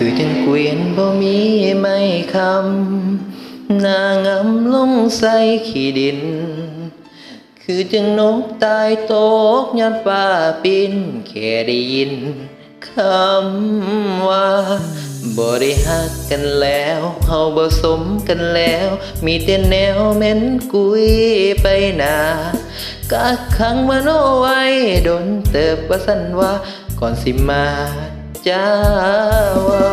คือจังเกวียนบ่มีไม่คำนางำลงใส่ขี้ดิน คือจังนกตายตกยอดฟ้าปินแค่ได้ยินคำว่าบ่ได้หักกันแล้วเฮาบ่สมกันแล้ว มีแต่แนวแม่นกุยไปหนากักขังมโนไว้ดนเติบว่าสันว่าก่อนสิมา จ้าเว้า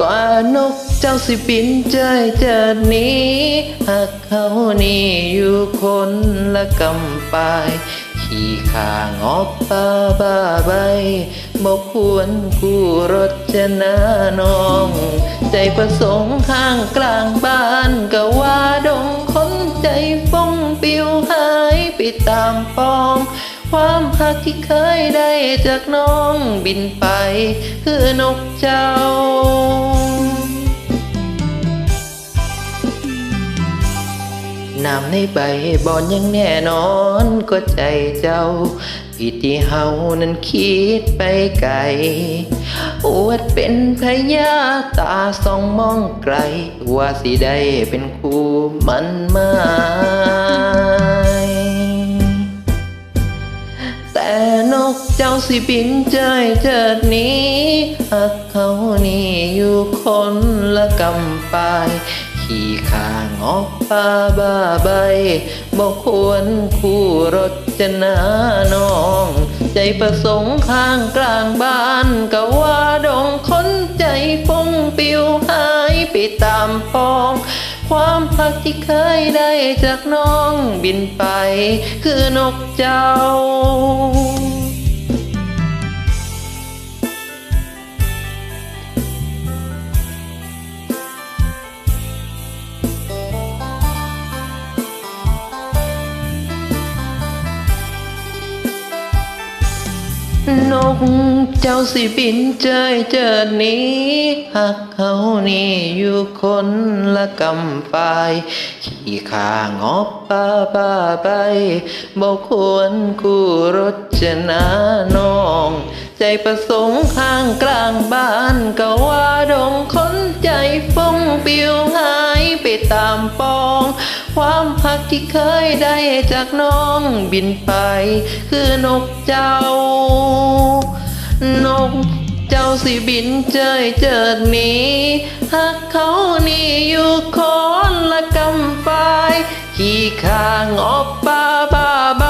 กว่านกเจ้าสิบินใจจะหนี้หากเขานี่อยู่คนละกำปายขี่ขางอบป้าบ้าใบบอกควรคู่รถจะนาน้อง ใจประสงค์ข้างกลางบ้านก็ว่าดงคนใจฟงปิวหายไปตามปอง ความหักที่เคยได้จากน้องบินไป คือนกเจ้าน้ำในใบบอนยังแน่นอนก็ใจเจ้าผิดที่เฮานั้นคิดไปไกลอวดเป็นพยาตาส่องมองไกล ว่าสิได้เป็นคู่มันมา เจ้าสิบินใจเจิดนี้หากเขานี่อยู่คนละกำปายขี่ข้างออกป่าบ้าใบบอกควรคู่รถจะนาน้อง ใจประสงค์ข้างกลางบ้านก็ว่าดงคนใจฟงปิวหายไปตามปอง ความพักที่เคยได้จากน้องบินไป คือนกเจ้า นกเจ้าสิบินเจยเจิดนี้หากเขานี่อยู่คนละกำปาย ขี่ขางอบป้าป้าไปบอกควรคู่รถจะนาน้อง ใจประสงค์ข้างกลางบ้านก็ว่าดงคนใจฟงปิวหายไปตามปอ ที่เคยได้จากน้องบินไป คือนกเจ้า นกเจ้าสิบินเจยเจิดหนี้หากเขานี่อยู่คนละกำปายขี่ข้างออกป่าบ้าใบ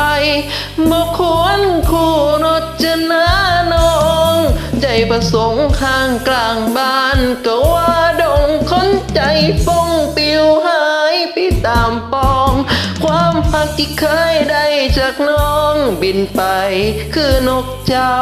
บอกควรคู่รถจะนาน้อง ใจประสงค์ข้างกลางบ้านก็ว่าดงคนใจฟงปิว ที่เคยได้จากน้องบินไปคือนกเจ้า